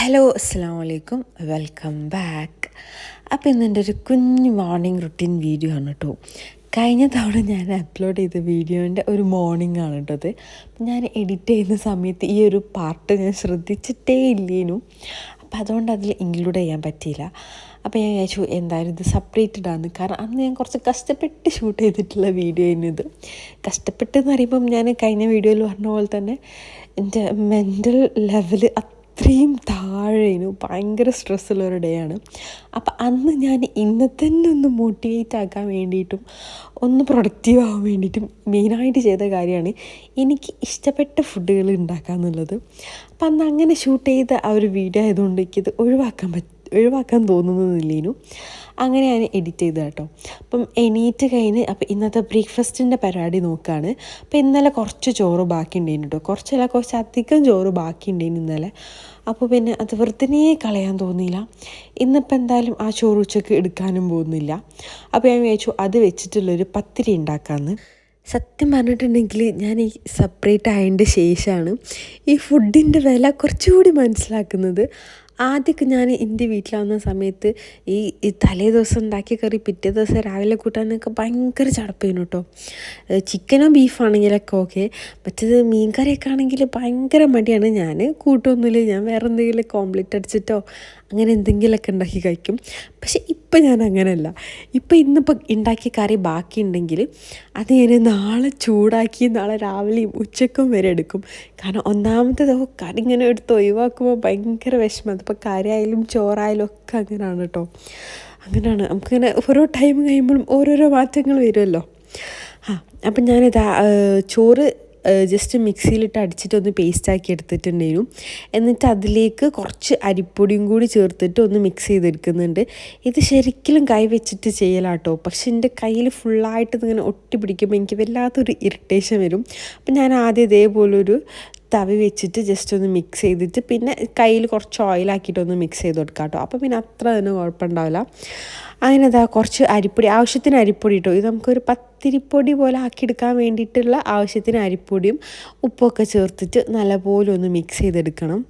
Hello അസ്സാം വലൈക്കും welcome back അപ്പോൾ ഇന്ന് എന്റെ ഒരു കുഞ്ഞ് മോർണിംഗ് റുട്ടീൻ വീഡിയോ ആണ് കേട്ടോ. കഴിഞ്ഞ തവണ ഞാൻ അപ്ലോഡ് ചെയ്ത വീഡിയോന്റെ ഒരു മോർണിംഗ് ആണ് കേട്ടോ അത്. ഞാൻ എഡിറ്റ് ചെയ്യുന്ന സമയത്ത് ഈ ഒരു പാർട്ട് ഞാൻ ശ്രദ്ധിച്ചിട്ടേ ഇല്ലേനു. അപ്പം അതുകൊണ്ട് അതിൽ ഇൻക്ലൂഡ് ചെയ്യാൻ പറ്റിയില്ല. അപ്പോൾ ഞാൻ വിചാരിച്ചു എന്തായാലും ഇത് സെപ്പറേറ്റഡ് ആണ്. കാരണം അന്ന് ഞാൻ കുറച്ച് കഷ്ടപ്പെട്ട് ഷൂട്ട് ചെയ്തിട്ടുള്ള വീഡിയോ ആയിരുന്നു കഷ്ടപ്പെട്ട് എന്ന് പറയുമ്പം ഞാൻ കഴിഞ്ഞ വീഡിയോയിൽ പറഞ്ഞ പോലെ തന്നെ എന്റെ മെന്റൽ ലെവൽ അത്രയും താഴേനു ഭയങ്കര സ്ട്രെസ്സുള്ളൊരു ഡേ ആണ്. അപ്പം അന്ന് ഞാൻ ഇന്ന് തന്നെ ഒന്ന് മോട്ടിവേറ്റ് ആക്കാൻ വേണ്ടിയിട്ടും ഒന്ന് പ്രൊഡക്റ്റീവ് ആവാൻ വേണ്ടിയിട്ടും മെയിനായിട്ട് ചെയ്ത കാര്യമാണ് എനിക്ക് ഇഷ്ടപ്പെട്ട ഫുഡുകൾ ഉണ്ടാക്കുക എന്നുള്ളത്. അപ്പം അന്ന് അങ്ങനെ ഷൂട്ട് ചെയ്ത ആ ഒരു വീഡിയോ ആയതുകൊണ്ട് എനിക്കിത് ഒഴിവാക്കാൻ പറ്റും ഒഴിവാക്കാൻ തോന്നുന്നില്ലേനു അങ്ങനെ ഞാൻ എഡിറ്റ് ചെയ്ത് കേട്ടോ അപ്പം എണീറ്റ് കഴിഞ്ഞ് അപ്പം ഇന്നത്തെ ബ്രേക്ക്ഫാസ്റ്റിന്റെ പരിപാടി നോക്കുകയാണ് അപ്പം ഇന്നലെ കുറച്ച് ചോറ് ബാക്കി ഉണ്ടായിരുന്നു കേട്ടോ കുറച്ചല്ല കുറച്ച് അധികം ചോറ് ബാക്കി ഉണ്ടായിരുന്നു ഇന്നലെ. അപ്പോൾ പിന്നെ അത് വെറുതെ കളയാൻ തോന്നിയില്ല. ഇന്നിപ്പോൾ എന്തായാലും ആ ചോറ് ഉച്ചയ്ക്ക് എടുക്കാനും പോകുന്നില്ല. അപ്പോൾ ഞാൻ വിചാരിച്ചു അത് വെച്ചിട്ടുള്ളൊരു പത്തിരി ഉണ്ടാക്കാമെന്ന് സത്യം പറഞ്ഞിട്ടുണ്ടെങ്കിൽ ഞാൻ ഈ സെപ്പറേറ്റ് ആയതിന്റെ ശേഷമാണ് ഈ ഫുഡിന്റെ വില കുറച്ചുകൂടി മനസ്സിലാക്കുന്നത്. ആദ്യമൊക്കെ ഞാൻ എന്റെ വീട്ടിലാവുന്ന സമയത്ത് ഈ തലേ ദിവസം ഉണ്ടാക്കിയ കറി പിറ്റേ ദിവസം രാവിലെ കൂട്ടാനൊക്കെ ഭയങ്കര ചടപ്പേനു കേട്ടോ. ചിക്കനോ ബീഫാണെങ്കിലൊക്കെ ഓക്കെ മറ്റേത് മീൻ കറിയൊക്കെ ആണെങ്കിൽ ഭയങ്കര മടിയാണ്. ഞാൻ കൂട്ടൊന്നുമില്ല. ഞാൻ വേറെ എന്തെങ്കിലും കോംപ്ലീറ്റ് അടിച്ചിട്ടോ അങ്ങനെ എന്തെങ്കിലുമൊക്കെ ഉണ്ടാക്കി കഴിക്കും. പക്ഷേ ഇപ്പം ഞാൻ അങ്ങനെയല്ല. ഇപ്പം ഇന്നിപ്പോൾ ഉണ്ടാക്കിയ കറി ബാക്കിയുണ്ടെങ്കിൽ അത് ഞാൻ നാളെ ചൂടാക്കി നാളെ രാവിലെയും ഉച്ചക്കും വരെ എടുക്കും. കാരണം ഒന്നാമത്തെ ദിവസം കറി ഇങ്ങനെ എടുത്ത് ഒഴിവാക്കുമ്പോൾ ഭയങ്കര വിഷമം. അതിപ്പോൾ കറിയായാലും ചോറായാലും ഒക്കെ അങ്ങനെയാണ് കേട്ടോ. അങ്ങനെയാണ്. നമുക്കിങ്ങനെ ഓരോ ടൈം കഴിയുമ്പോഴും ഓരോരോ മാറ്റങ്ങൾ വരുമല്ലോ. ആ അപ്പം ഞാനിതാ ചോറ് ജസ്റ്റ് മിക്സിയിലിട്ട് അടിച്ചിട്ട് ഒന്ന് പേസ്റ്റാക്കി എടുത്തിട്ടുണ്ടായിരുന്നു. എന്നിട്ട് അതിലേക്ക് കുറച്ച് അരിപ്പൊടിയും കൂടി ചേർത്തിട്ട് ഒന്ന് മിക്സ് ചെയ്തെടുക്കുന്നുണ്ട്. ഇത് ശരിക്കും കൈ വെച്ചിട്ട് ചെയ്യലാട്ടോ. പക്ഷെ എന്റെ കയ്യിൽ ഫുള്ളായിട്ട് ഇങ്ങനെ ഒട്ടി പിടിക്കുമ്പോൾ എനിക്ക് വല്ലാത്തൊരു ഇറിറ്റേഷൻ വരും. അപ്പം ഞാൻ ആദ്യം ഇതേപോലൊരു തവി വെച്ചിട്ട് ജസ്റ്റ് ഒന്ന് മിക്സ് ചെയ്തിട്ട് പിന്നെ കയ്യിൽ കുറച്ച് ഓയിലാക്കിയിട്ട് ഒന്ന് മിക്സ് ചെയ്ത് കൊടുക്കാം കേട്ടോ അപ്പോൾ പിന്നെ അത്ര തന്നെ കുഴപ്പമുണ്ടാവില്ല. അതിനെന്താ കുറച്ച് അരിപ്പൊടി ആവശ്യത്തിന് അരിപ്പൊടി കേട്ടോ ഇത് നമുക്കൊരു പത്തിരിപ്പൊടി പോലെ ആക്കിയെടുക്കാൻ വേണ്ടിയിട്ടുള്ള ആവശ്യത്തിന് അരിപ്പൊടിയും ഉപ്പൊക്കെ ചേർത്തിട്ട് നല്ലപോലെ ഒന്ന് മിക്സ് ചെയ്തെടുക്കണം.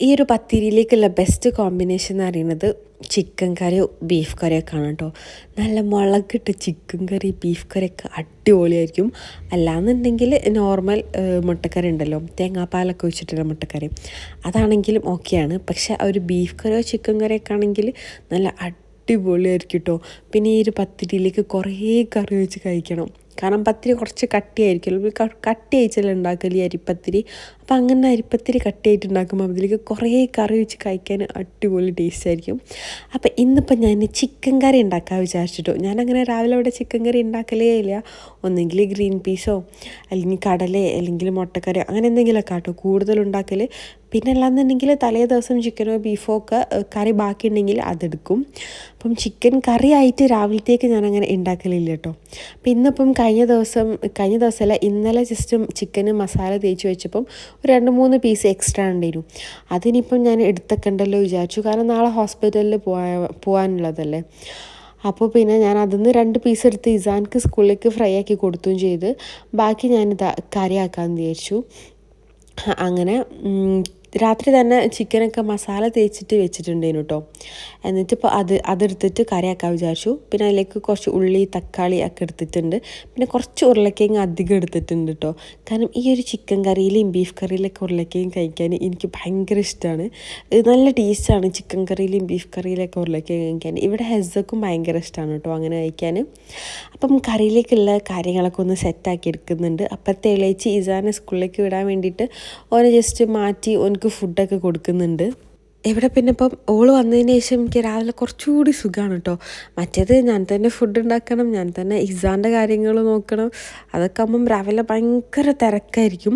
ഈ ഒരു പത്തിരിയിലേക്കുള്ള ബെസ്റ്റ് കോമ്പിനേഷൻ എന്ന് പറയുന്നത് ചിക്കൻ കറിയോ ബീഫ് കറിയോ ആണ് കേട്ടോ നല്ല മുളകിട്ട് ചിക്കൻ കറി ബീഫ് കറിയൊക്കെ അടിപൊളിയായിരിക്കും. അല്ലാന്നുണ്ടെങ്കിൽ നോർമൽ മുട്ടക്കറി ഉണ്ടല്ലോ. തേങ്ങാപ്പാലൊക്കെ വെച്ചിട്ടുള്ള മുട്ടക്കറി. അതാണെങ്കിലും ഓക്കെയാണ് പക്ഷേ ആ ഒരു ബീഫ് കറിയോ ചിക്കൻ കറിയൊക്കെ ആണെങ്കിൽ നല്ല അടിപൊളിയായിരിക്കും കേട്ടോ പിന്നെ ഈ ഒരു പത്തിരിയിലേക്ക് കുറേ കറി വെച്ച് കഴിക്കണം. കാരണം പത്തിരി കുറച്ച് കട്ടിയായിരിക്കുമല്ലോ കട്ടി അയച്ചല്ല ഉണ്ടാക്കൽ അരിപ്പത്തിരി അപ്പം അങ്ങനെ അരിപ്പത്തിരി കട്ടിയായിട്ട് അതിലേക്ക് കുറേ കറി വെച്ച് കഴിക്കാൻ അടിപൊളി ടേസ്റ്റ് ആയിരിക്കും. അപ്പം ഇന്നിപ്പോൾ ഞാൻ ചിക്കൻ കറി ഉണ്ടാക്കാൻ വിചാരിച്ചിട്ടോ. ഞാനങ്ങനെ രാവിലെ അവിടെ ചിക്കൻ കറി ഉണ്ടാക്കലേ ഇല്ല. ഒന്നെങ്കിൽ ഗ്രീൻ പീസോ അല്ലെങ്കിൽ കടലേ അല്ലെങ്കിൽ മുട്ടക്കറിയോ അങ്ങനെ എന്തെങ്കിലുമൊക്കെ ആട്ടോ കൂടുതൽ ഉണ്ടാക്കൽ പിന്നെ അല്ലാന്നുണ്ടെങ്കിൽ തലേ ദിവസം ചിക്കനോ ബീഫോ ഒക്കെ കറി ബാക്കി ഉണ്ടെങ്കിൽ അതെടുക്കും. അപ്പം ചിക്കൻ കറി ആയിട്ട് രാവിലത്തേക്ക് ഞാനങ്ങനെ ഉണ്ടാക്കലില്ല കേട്ടോ അപ്പം ഇന്നിപ്പം കഴിഞ്ഞ ദിവസം കഴിഞ്ഞ ദിവസമല്ല ഇന്നലെ ജസ്റ്റ് ചിക്കന് മസാല തേച്ച് വെച്ചപ്പം രണ്ട് മൂന്ന് പീസ് എക്സ്ട്രാ ഉണ്ടായിരുന്നു അതിനിപ്പം ഞാൻ എടുത്തേക്കണ്ടല്ലോ വിചാരിച്ചു. കാരണം നാളെ ഹോസ്പിറ്റലിൽ പോവാ പോകാനുള്ളതല്ലേ അപ്പോൾ പിന്നെ ഞാൻ അതിന്ന് രണ്ട് പീസ് എടുത്ത് ഇസാൻക്ക് സ്കൂളിലേക്ക് ഫ്രൈ ആക്കി കൊടുത്തും ചെയ്ത്. ബാക്കി ഞാൻ കറിയാക്കാമെന്ന് വിചാരിച്ചു. അങ്ങനെ രാത്രി തന്നെ ചിക്കനൊക്കെ മസാല തേച്ചിട്ട് വെച്ചിട്ടുണ്ടേനു കേട്ടോ എന്നിട്ട് ഇപ്പോൾ അത് അതെടുത്തിട്ട് കറിയാക്കാൻ വിചാരിച്ചു. പിന്നെ അതിലേക്ക് കുറച്ച് ഉള്ളി തക്കാളി ഒക്കെ എടുത്തിട്ടുണ്ട്. പിന്നെ കുറച്ച് ഉരുളക്കിഴങ്ങ് അധികം എടുത്തിട്ടുണ്ട് കേട്ടോ കാരണം ഈ ഒരു ചിക്കൻ കറിയിലെയും ബീഫ് കറിയിലൊക്കെ ഉരുളക്കിഴങ്ങ് കഴിക്കാൻ എനിക്ക് ഭയങ്കര ഇഷ്ടമാണ് നല്ല ടേസ്റ്റാണ് ചിക്കൻ കറിയിലെയും ബീഫ് കറിയിലൊക്കെ ഉരുളക്കിഴങ്ങ് കഴിക്കാൻ. ഇവിടെ ഹെസക്കും ഭയങ്കര ഇഷ്ടമാണ് കേട്ടോ അങ്ങനെ കഴിക്കാൻ. അപ്പം കറിയിലേക്കുള്ള കാര്യങ്ങളൊക്കെ ഒന്ന് സെറ്റാക്കി എടുക്കുന്നുണ്ട്. അപ്പോഴത്തെ ഇളയിച്ച് ഇസാനെ സ്കൂളിലേക്ക് വിടാൻ വേണ്ടിയിട്ട് ഓനെ ജസ്റ്റ് മാറ്റി ഓനക്ക് ഫുഡൊക്കെ കൊടുക്കുന്നുണ്ട്. ഇവിടെ പിന്നെ ഇപ്പം ഓൾ വന്നതിന് ശേഷം എനിക്ക് രാവിലെ കുറച്ചുകൂടി സുഖമാണ് കേട്ടോ മറ്റേത് ഞാൻ തന്നെ ഫുഡ് ഉണ്ടാക്കണം ഞാൻ തന്നെ ഇസാന്റെ കാര്യങ്ങൾ നോക്കണം. അതൊക്കെ ആകുമ്പം രാവിലെ ഭയങ്കര തിരക്കായിരിക്കും.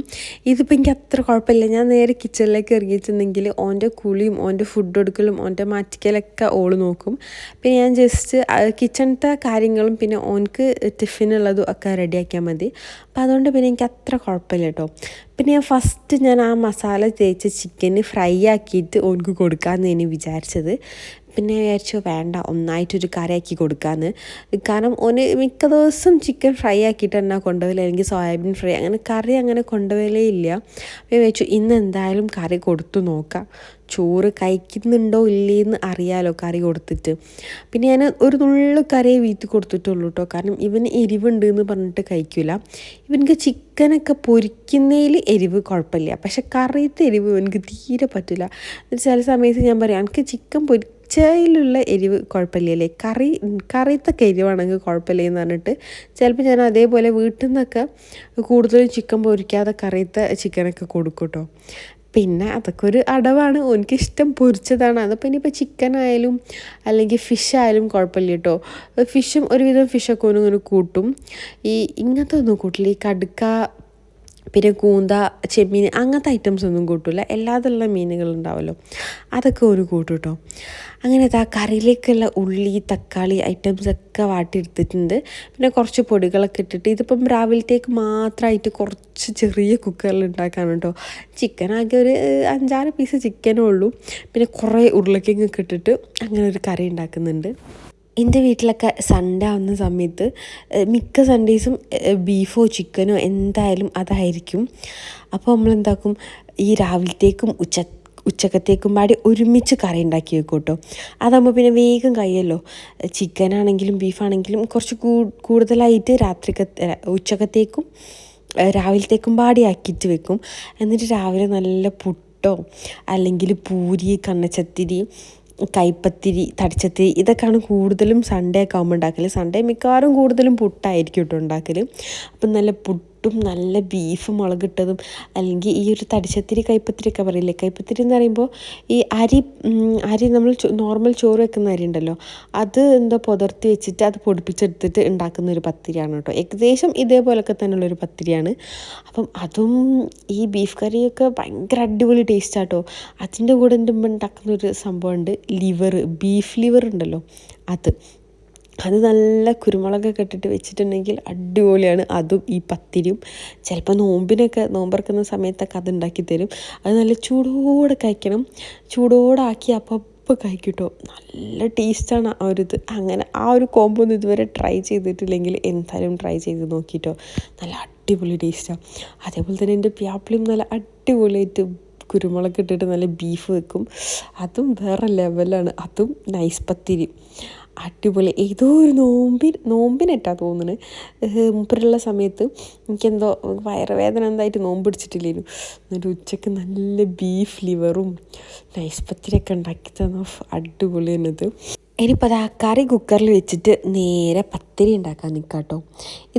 ഇതിപ്പോൾ എനിക്ക് അത്ര കുഴപ്പമില്ല. ഞാൻ നേരെ കിച്ചണിലേക്ക് ഇറങ്ങിയിട്ടുണ്ടെങ്കിൽ ഓന്റെ കുളിയും ഓന്റെ ഫുഡ് എടുക്കലും ഓന്റെ മാറ്റിക്കലൊക്കെ ഓൾ നോക്കും. പിന്നെ ഞാൻ ജസ്റ്റ് കിച്ചണത്തെ കാര്യങ്ങളും പിന്നെ ഓൻക്ക് ടിഫിനുള്ളതും ഒക്കെ റെഡിയാക്കിയാൽ മതി. അപ്പോൾ അതുകൊണ്ട് പിന്നെ എനിക്ക് അത്ര കുഴപ്പമില്ല കേട്ടോ പിന്നെ ഞാൻ ഫസ്റ്റ് ഞാൻ ആ മസാല തേച്ച് ചിക്കന് ഫ്രൈ ആക്കിയിട്ട് ഓനക്ക് കൊടുക്കാമെന്ന് ഇനി വിചാരിച്ചത്. പിന്നെ വിചാരിച്ചു വേണ്ട ഒന്നായിട്ടൊരു കറിയാക്കി കൊടുക്കാമെന്ന് കാരണം ഓന് മിക്ക ദിവസം ചിക്കൻ ഫ്രൈ ആക്കിയിട്ട് തന്നെ കൊണ്ടുപോയില്ല അല്ലെങ്കിൽ സോയാബീൻ ഫ്രൈ അങ്ങനെ കറി അങ്ങനെ കൊണ്ടുപോയില്ലേ ഇല്ല. അപ്പോൾ വിചാരിച്ചു ഇന്ന് എന്തായാലും കറി കൊടുത്തു നോക്കാം. ചോറ് കഴിക്കുന്നുണ്ടോ ഇല്ലേന്ന് അറിയാലോ കറി കൊടുത്തിട്ട്. പിന്നെ ഞാൻ ഒരു നുള്ളു കറിയെ വീട്ടിൽ കൊടുത്തിട്ടുള്ളൂ കേട്ടോ കാരണം ഇവന് എരിവുണ്ട് എന്ന് പറഞ്ഞിട്ട് കഴിക്കില്ല ഇവനക്ക് ചിക്കനൊക്കെ പൊരിക്കുന്നതിൽ എരിവ് കുഴപ്പമില്ല. പക്ഷെ കറിയത്തെ എരിവ് എനിക്ക് തീരെ പറ്റില്ല ചില സമയത്ത് ഞാൻ പറയാം എനിക്ക് ചിക്കൻ പൊരി പച്ചയിലുള്ള എരിവ് കുഴപ്പമില്ലല്ലേ കറി കറിയത്തൊക്കെ എരിവാണെങ്കിൽ കുഴപ്പമില്ല എന്ന് പറഞ്ഞിട്ട് ചിലപ്പോൾ ഞാൻ അതേപോലെ വീട്ടിൽ നിന്നൊക്കെ കൂടുതലും ചിക്കൻ പൊരിക്കാതെ കറിയത്തെ ചിക്കനൊക്കെ കൊടുക്കും കേട്ടോ പിന്നെ അതൊക്കെ ഒരു അടവാണ്. എനിക്കിഷ്ടം പൊരിച്ചതാണ്. അതിപ്പോൾ ഇനിയിപ്പോൾ ചിക്കൻ ആയാലും അല്ലെങ്കിൽ ഫിഷ് ആയാലും കുഴപ്പമില്ല കേട്ടോ ഫിഷും ഒരുവിധം ഫിഷൊക്കെ ഒന്നും ഇങ്ങനെ കൂട്ടും. ഈ ഇങ്ങനത്തെ ഒന്നും കൂട്ടില്ല. ഈ കടുക്ക പിന്നെ കൂന്ത ചെമ്മീൻ അങ്ങനത്തെ ഐറ്റംസ് ഒന്നും കൂട്ടില്ല എല്ലാതുള്ള മീനുകൾ ഉണ്ടാവുമല്ലോ അതൊക്കെ ഒരു കൂട്ടും കേട്ടോ അങ്ങനെ ആ കറിയിലേക്കുള്ള ഉള്ളി തക്കാളി ഐറ്റംസ് ഒക്കെ വാട്ടിയെടുത്തിട്ടുണ്ട്. പിന്നെ കുറച്ച് പൊടികളൊക്കെ ഇട്ടിട്ട് ഇതിപ്പം രാവിലത്തേക്ക് മാത്രമായിട്ട് കുറച്ച് ചെറിയ കുക്കറിൽ ഉണ്ടാക്കാണ് കേട്ടോ ചിക്കൻ ആകെ ഒരു അഞ്ചാറ് പീസ് ചിക്കനേ ഉള്ളൂ. പിന്നെ കുറേ ഉരുളക്കിങ്ങൊക്കെ ഇട്ടിട്ട് അങ്ങനെ ഒരു കറി ഉണ്ടാക്കുന്നുണ്ട്. എന്റെ വീട്ടിലൊക്കെ സൺഡേ ആവുന്ന സമയത്ത് മിക്ക സൺഡേയ്സും ബീഫോ ചിക്കനോ എന്തായാലും അതായിരിക്കും. അപ്പോൾ നമ്മൾ എന്താക്കും ഈ രാവിലത്തേക്കും ഉച്ച ഉച്ചക്കത്തേക്കും പാടി ഒരുമിച്ച് കറി ഉണ്ടാക്കി വെക്കും കേട്ടോ. അതാകുമ്പോൾ പിന്നെ വേഗം കഴിയല്ലോ. ചിക്കനാണെങ്കിലും ബീഫാണെങ്കിലും കുറച്ച് കൂടുതലായിട്ട് രാത്രിക്കത്തെ ഉച്ചക്കത്തേക്കും രാവിലത്തേക്കും പാടി ആക്കിയിട്ട് വെക്കും. എന്നിട്ട് രാവിലെ നല്ല പുട്ടോ അല്ലെങ്കിൽ പൂരി കണ്ണച്ചത്തിരി കൈപ്പത്തിരി തടിച്ചത്തിരി ഇതൊക്കെയാണ് കൂടുതലും സൺഡേ ഒക്കെ ആകുമ്പോൾ ഉണ്ടാക്കൽ സൺഡേ മിക്കവാറും കൂടുതലും പുട്ടായിരിക്കും കേട്ടോ ഉണ്ടാക്കൽ അപ്പം നല്ല പുട്ട് പുട്ടും നല്ല ബീഫ് മുളകിട്ടതും അല്ലെങ്കിൽ ഈ ഒരു തടിച്ചത്തിരി കൈപ്പത്തിരി ഒക്കെ പറയില്ലേ? കൈപ്പത്തിരി എന്ന് പറയുമ്പോൾ ഈ അരി അരി നമ്മൾ നോർമൽ ചോറ് വെക്കുന്ന അരി ഉണ്ടല്ലോ അത് എന്തോ പുതർത്തി വെച്ചിട്ട് അത് പൊടിപ്പിച്ചെടുത്തിട്ട് ഉണ്ടാക്കുന്ന ഒരു പത്തിരിയാണ് കേട്ടോ. ഏകദേശം ഇതേപോലൊക്കെ തന്നെയുള്ളൊരു പത്തിരിയാണ്. അപ്പം അതും ഈ ബീഫ് കറിയൊക്കെ ഭയങ്കര അടിപൊളി ടേസ്റ്റാട്ടോ അതിന്റെ കൂടെ എന്റെ ഉണ്ടാക്കുന്ന ഒരു സംഭവമുണ്ട്. ലിവർ ബീഫ് ലിവർ ഉണ്ടല്ലോ അത്. അത് നല്ല കുരുമുളകൊക്കെ ഇട്ടിട്ട് വെച്ചിട്ടുണ്ടെങ്കിൽ അടിപൊളിയാണ്. അതും ഈ പത്തിരിയും. ചിലപ്പോൾ നോമ്പിനൊക്കെ നോമ്പറക്കുന്ന സമയത്തൊക്കെ അത് ഉണ്ടാക്കി തരും. അത് നല്ല ചൂടോടെ കഴിക്കണം. ചൂടോടെ ആക്കി അപ്പം അപ്പോൾ കഴിക്കട്ടോ നല്ല ടേസ്റ്റാണ് ആ ഒരു ഇത് അങ്ങനെ ആ ഒരു കോംബോ ഒന്നും ഇതുവരെ ട്രൈ ചെയ്തിട്ടില്ലെങ്കിൽ എന്തായാലും ട്രൈ ചെയ്ത് നോക്കിയിട്ടോ നല്ല അടിപൊളി ടേസ്റ്റാണ് അതേപോലെ തന്നെ എന്റെ പ്യാപ്പിളിയും നല്ല അടിപൊളിയായിട്ട് കുരുമുളക് ഇട്ടിട്ട് നല്ല ബീഫ് വെക്കും. അതും വേറെ ലെവലാണ് അതും നൈസ് പത്തിരി. അടിപൊളി. ഏതോ ഒരു നോമ്പിൻ നോമ്പിനെട്ടാ തോന്നുന്നത് മൂപ്പരുള്ള സമയത്ത് എനിക്കെന്തോ വയറുവേദന എന്തായിട്ട് നോമ്പ് പിടിച്ചിട്ടില്ലായിരുന്നു എന്നിട്ട് ഉച്ചയ്ക്ക് നല്ല ബീഫ് ലിവറും നൈസ് പത്തിരിയൊക്കെ ഉണ്ടാക്കി തന്നു അടിപൊളി തന്നത് ഇനിയിപ്പോൾ അത് ആ കറി കുക്കറിൽ വെച്ചിട്ട് നേരെ പത്തിരി ഉണ്ടാക്കാൻ നിൽക്കാം കേട്ടോ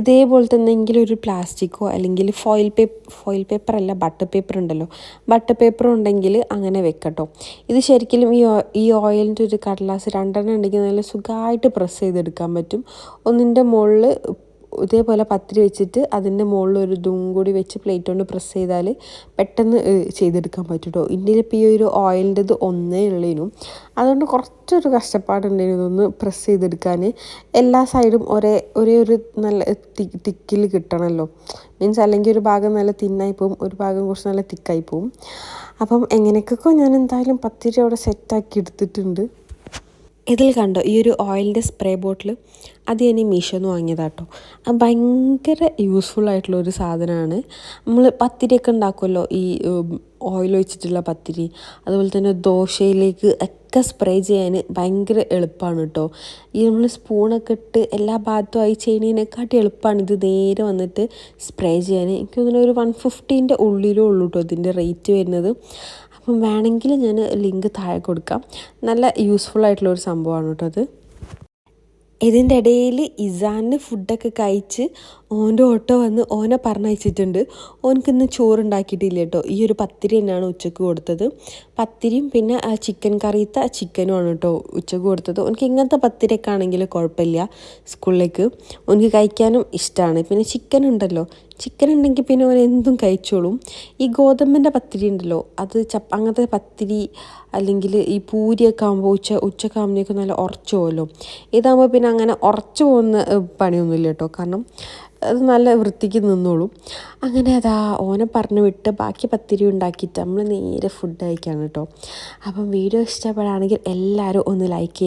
ഇതേപോലെ തന്നെ എങ്കിലും ഒരു പ്ലാസ്റ്റിക്കോ അല്ലെങ്കിൽ ഫോയിൽ പേപ്പർ ഫോയിൽ പേപ്പർ അല്ല ബട്ടർ പേപ്പർ ഉണ്ടല്ലോ. ബട്ടർ പേപ്പർ ഉണ്ടെങ്കിൽ അങ്ങനെ വെക്കട്ടോ. ഇത് ശരിക്കും ഈ ഈ ഓയിലിന്റെ ഒരു കടലാസ് രണ്ടെണ്ണം ഉണ്ടെങ്കിൽ നല്ല സുഖമായിട്ട് പ്രസ് ചെയ്തെടുക്കാൻ പറ്റും. ഒന്നിന്റെ മുകളിൽ ഇതേപോലെ പത്തിരി വെച്ചിട്ട് അതിന്റെ മുകളിൽ ഒരു ഇതും കൂടി വെച്ച് പ്ലേറ്റ് കൊണ്ട് പ്രസ് ചെയ്താൽ പെട്ടെന്ന് ചെയ്തെടുക്കാൻ പറ്റും കേട്ടോ ഇന്ത്യയിൽ ഇപ്പോൾ ഈ ഒരു ഓയിലിന്റെത് ഒന്നേ ഉള്ളതിനും അതുകൊണ്ട് കുറച്ചൊരു കഷ്ടപ്പാടുണ്ടായിരുന്നു ഇതൊന്ന് പ്രസ് ചെയ്തെടുക്കാൻ എല്ലാ സൈഡും ഒരേ ഒരേ ഒരു നല്ല തിക്കിൽ കിട്ടണമല്ലോ മീൻസ് അല്ലെങ്കിൽ ഒരു ഭാഗം നല്ല തിന്നായി പോവും ഒരു ഭാഗം കുറച്ച് നല്ല തിക്കായി പോവും. അപ്പം എങ്ങനെയൊക്കെ ഞാൻ എന്തായാലും പത്തിരി അവിടെ സെറ്റാക്കി എടുത്തിട്ടുണ്ട്. ഇതിൽ കണ്ടോ ഈ ഒരു ഓയിലിന്റെ സ്പ്രേ ബോട്ടിൽ അത് ഞാൻ ഈ മീഷോന്ന് വാങ്ങിയതാട്ടോ. ഭയങ്കര യൂസ്ഫുൾ ആയിട്ടുള്ള ഒരു സാധനമാണ്. നമ്മൾ പത്തിരിയൊക്കെ ഉണ്ടാക്കുമല്ലോ ഈ ഓയിൽ ഒഴിച്ചിട്ടുള്ള പത്തിരി അതുപോലെ തന്നെ ദോശയിലേക്ക് ഒക്കെ സ്പ്രേ ചെയ്യാൻ ഭയങ്കര എളുപ്പമാണ് കേട്ടോ. ഈ നമ്മൾ സ്പൂണൊക്കെ ഇട്ട് എല്ലാ ഭാഗത്തും ആയി ചെയ്യുന്നതിനെക്കാട്ടി എളുപ്പമാണ് ഇത് നേരെ വന്നിട്ട് സ്പ്രേ ചെയ്യാൻ. എനിക്ക് തോന്നുന്നു ഒരു വൺ ഫിഫ്റ്റീന്റെ ഉള്ളിലേ ഉള്ളൂ കേട്ടോ ഇതിന്റെ റേറ്റ് വരുന്നത്. അപ്പം വേണമെങ്കിൽ ഞാൻ ലിങ്ക് താഴെ കൊടുക്കാം. നല്ല യൂസ്ഫുൾ ആയിട്ടുള്ള ഒരു സംഭവമാണ് കേട്ടോ അത്. ഇതിന്റെ ഇടയിൽ ഇസാന് ഫുഡൊക്കെ കഴിച്ച് ഓന്റെ ഓട്ടോ വന്ന് ഓനെ പറഞ്ഞയച്ചിട്ടുണ്ട്. ഓനക്കിന്ന് ചോറുണ്ടാക്കിയിട്ടില്ല കേട്ടോ. ഈ ഒരു പത്തിരി തന്നെയാണ് ഉച്ചയ്ക്ക് കൊടുത്തത്. പത്തിരിയും പിന്നെ ആ ചിക്കൻ കറിയത്തെ ചിക്കനുമാണ് കേട്ടോ ഉച്ചയ്ക്ക് കൊടുത്തത്. ഓനക്ക് ഇങ്ങനത്തെ പത്തിരിയൊക്കെ ആണെങ്കിൽ കുഴപ്പമില്ല സ്കൂളിലേക്ക്. ഓനക്ക് കഴിക്കാനും ഇഷ്ടമാണ് പിന്നെ ചിക്കൻ ഉണ്ടല്ലോ ചിക്കൻ ഉണ്ടെങ്കിൽ പിന്നെ ഓൻ എന്തും കഴിച്ചോളും. ഈ ഗോതമ്പിന്റെ പത്തിരി ഉണ്ടല്ലോ അത് ചപ്പ അങ്ങനത്തെ പത്തിരി അല്ലെങ്കിൽ ഈ പൂരിയൊക്കെ ആകുമ്പോൾ ഉച്ച ഉച്ചയൊക്കെ ആകുമ്പോഴേക്കും നല്ല ഉറച്ചു പോകുമല്ലോ ഇതാകുമ്പോൾ പിന്നെ അങ്ങനെ ഉറച്ചു പോകുന്ന പണിയൊന്നുമില്ല കേട്ടോ. കാരണം അത് നല്ല വൃത്തിക്ക് നിന്നോളും. അങ്ങനെ അതാ ഓനെ പറഞ്ഞു വിട്ട് ബാക്കി പത്തിരി ഉണ്ടാക്കിയിട്ട് നമ്മൾ നേരെ ഫുഡ് കഴിക്കാണ് കേട്ടോ. അപ്പം വീഡിയോ ഇഷ്ടപ്പെടുകയാണെങ്കിൽ എല്ലാവരും ഒന്ന് ലൈക്ക് ചെയ്യുക